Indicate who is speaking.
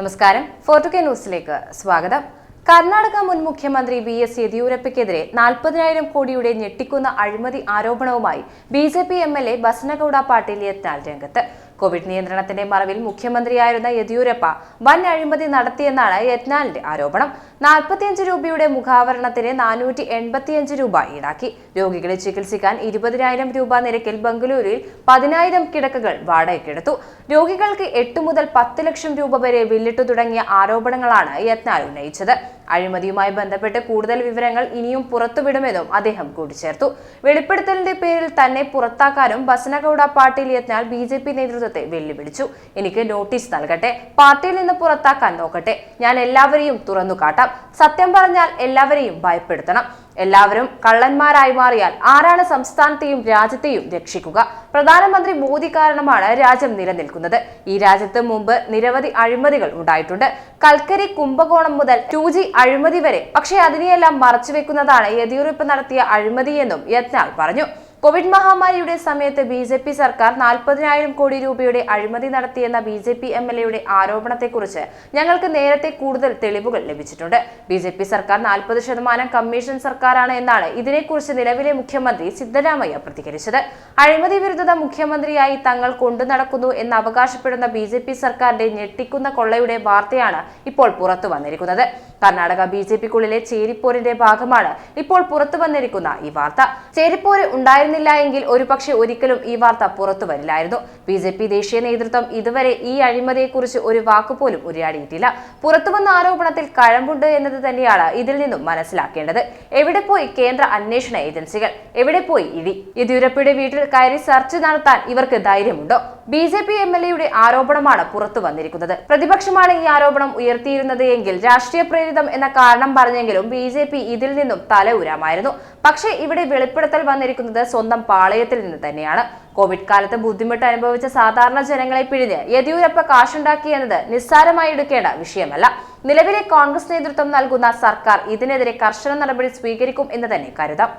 Speaker 1: നമസ്കാരം. ഫോർട്ടു കെ ന്യൂസിലേക്ക് സ്വാഗതം. കർണാടക മുൻ മുഖ്യമന്ത്രി ബി എസ് യെദ്യൂരപ്പയ്ക്കെതിരെ നാൽപ്പതിനായിരം കോടിയുടെ ഞെട്ടിക്കുന്ന അഴിമതി ആരോപണവുമായി B J P M L A Basanagouda Patil Yatnal രംഗത്ത്. കോവിഡ് നിയന്ത്രണത്തിന്റെ മറവിൽ മുഖ്യമന്ത്രിയായിരുന്ന യെദ്യൂരപ്പ വൻ അഴിമതി നടത്തിയെന്നാണ് യത്നാലിന്റെ ആരോപണം. നാൽപ്പത്തിയഞ്ച് രൂപയുടെ മുഖാവരണത്തിന് നാനൂറ്റി എൺപത്തിയഞ്ച് രൂപ ഈടാക്കി. രോഗികളെ ചികിത്സിക്കാൻ ഇരുപതിനായിരം രൂപ നിരക്കിൽ ബംഗളൂരുവിൽ പതിനായിരം കിടക്കകൾ വാടകയ്ക്കെടുത്തു രോഗികൾക്ക് എട്ട് മുതൽ പത്ത് ലക്ഷം രൂപ വരെ വില്ലിട്ടു തുടങ്ങിയ ആരോപണങ്ങളാണ് യത്നാൽ ഉന്നയിച്ചത്. അഴിമതിയുമായി ബന്ധപ്പെട്ട് കൂടുതൽ വിവരങ്ങൾ ഇനിയും പുറത്തുവിടുമെന്നും അദ്ദേഹം കൂട്ടിച്ചേർത്തു. വെളിപ്പെടുത്തലിന്റെ പേരിൽ തന്നെ പുറത്താക്കാനും Basanagouda Patil Yatnal B J P നേതൃത്വത്തെ വെല്ലുവിളിച്ചു. എനിക്ക് നോട്ടീസ് നൽകട്ടെ പാർട്ടിയിൽ നിന്ന് പുറത്താക്കാൻ നോക്കട്ടെ. ഞാൻ എല്ലാവരെയും തുറന്നു കാട്ടാം. സത്യം പറഞ്ഞാൽ എല്ലാവരെയും ഭയപ്പെടുത്തണം. എല്ലാവരും കള്ളന്മാരായി മാറിയാൽ ആരാണ് സംസ്ഥാനത്തെയും രാജ്യത്തെയും രക്ഷിക്കുക? പ്രധാനമന്ത്രി മോദി കാരണമാണ് രാജ്യം നിലനിൽക്കുന്നത്. ഈ രാജ്യത്ത് മുമ്പ് നിരവധി അഴിമതികൾ ഉണ്ടായിട്ടുണ്ട്. കൽക്കരി കുംഭകോണം മുതൽ ടു ജി അഴിമതി വരെ. പക്ഷേ അതിനെയെല്ലാം മറച്ചുവെക്കുന്നതാണ് യെദ്യൂരപ്പ നടത്തിയ അഴിമതിയെന്നും യത്നാൾ പറഞ്ഞു. കോവിഡ് മഹാമാരിയുടെ സമയത്ത് ബി ജെ പി സർക്കാർ നാൽപ്പതിനായിരം കോടി രൂപയുടെ അഴിമതി നടത്തിയെന്ന B J P M L എയുടെ ആരോപണത്തെക്കുറിച്ച് ഞങ്ങൾക്ക് നേരത്തെ കൂടുതൽ തെളിവുകൾ ലഭിച്ചിട്ടുണ്ട്. ബി ജെ പി സർക്കാർ നാൽപ്പത് ശതമാനം കമ്മീഷൻ സർക്കാരാണ് എന്നാണ് ഇതിനെക്കുറിച്ച് നിലവിലെ മുഖ്യമന്ത്രി സിദ്ധരാമയ്യ പ്രതികരിച്ചത്. അഴിമതി വിരുദ്ധത മുഖ്യമന്ത്രിയായി തങ്ങൾ കൊണ്ടു നടക്കുന്നു എന്ന് അവകാശപ്പെടുന്ന ബി ജെ പി സർക്കാരിന്റെ ഞെട്ടിക്കുന്ന കൊള്ളയുടെ വാർത്തയാണ് ഇപ്പോൾ പുറത്തു വന്നിരിക്കുന്നത്. കർണാടക ബി ജെ പിക്കുള്ളിലെ ചേരിപ്പോരിന്റെ ഭാഗമാണ് ഇപ്പോൾ പുറത്തു വന്നിരിക്കുന്ന ഈ വാർത്ത. ചേരിപ്പോര് ഉണ്ടായിരുന്നില്ല എങ്കിൽ ഒരുപക്ഷെ ഒരിക്കലും ഈ വാർത്ത പുറത്തു വരില്ലായിരുന്നു. ബി ജെ പി ദേശീയ നേതൃത്വം ഇതുവരെ ഈ അഴിമതിയെക്കുറിച്ച് ഒരു വാക്കുപോലും ഉരിയാടിയിട്ടില്ല. പുറത്തുവന്ന ആരോപണത്തിൽ കഴമ്പുണ്ട് എന്നത് തന്നെയാണ് ഇതിൽ നിന്നും മനസ്സിലാക്കേണ്ടത്. എവിടെ പോയി കേന്ദ്ര അന്വേഷണ ഏജൻസികൾ? എവിടെ പോയി ഇടി യെദ്യൂരപ്പയുടെ വീട്ടിൽ കയറി സെർച്ച് നടത്താൻ ഇവർക്ക് ധൈര്യമുണ്ടോ? B J P M L എയുടെ ആരോപണമാണ് പുറത്തു വന്നിരിക്കുന്നത്. പ്രതിപക്ഷമാണ് ഈ ആരോപണം ഉയർത്തിയിരുന്നത് എങ്കിൽ രാഷ്ട്രീയ പ്രേരിതം എന്ന കാരണം പറഞ്ഞെങ്കിലും ബി ജെ പി ഇതിൽ നിന്നും തല ഉരാമായിരുന്നു പക്ഷേ ഇവിടെ വെളിപ്പെടുത്തൽ വന്നിരിക്കുന്നത് സ്വന്തം പാളയത്തിൽ നിന്ന് തന്നെയാണ്. കോവിഡ് കാലത്ത് ബുദ്ധിമുട്ട് അനുഭവിച്ച സാധാരണ ജനങ്ങളെ പിഴിഞ്ഞ് യെദ്യൂരപ്പ കാശുണ്ടാക്കി എന്നത് നിസ്സാരമായി എടുക്കേണ്ട വിഷയമല്ല. നിലവിലെ കോൺഗ്രസ് നേതൃത്വം നൽകുന്ന സർക്കാർ ഇതിനെതിരെ കർശന നടപടി സ്വീകരിക്കും എന്ന് തന്നെ കരുതാം.